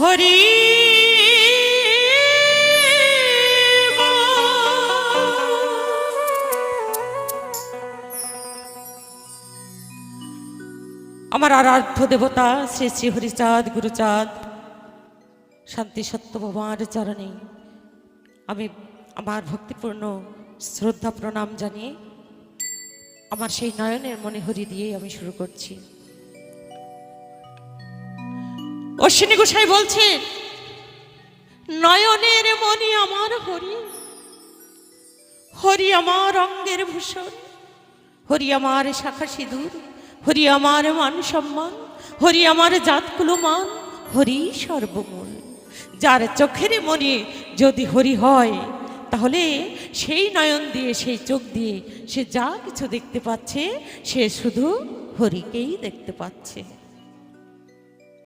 হরি আমার আরাধ্য দেবতা শ্রী শ্রী হরিচাঁদ, গুরুচাঁদ, শান্তি সত্য বাবার চরণে আমি আমার ভক্তিপূর্ণ শ্রদ্ধা প্রণাম জানিয়ে আমার সেই নয়নের মনে হরি দিয়ে আমি শুরু করছি। অশ্বিনী গোসাই বলছেন নয়নের মনি আমার হরি হরি আমার অঙ্গের ভূষণ, হরি আমার শাখা সিঁদুর, হরি আমার মান সম্মান, হরি আমার জাতকুলো মান হরি সর্বমূল। যার চোখের মনে যদি হরি হয়, তাহলে সেই নয়ন দিয়ে, সেই চোখ দিয়ে সে যা কিছু দেখতে পাচ্ছে, সে শুধু হরিকেই দেখতে পাচ্ছে।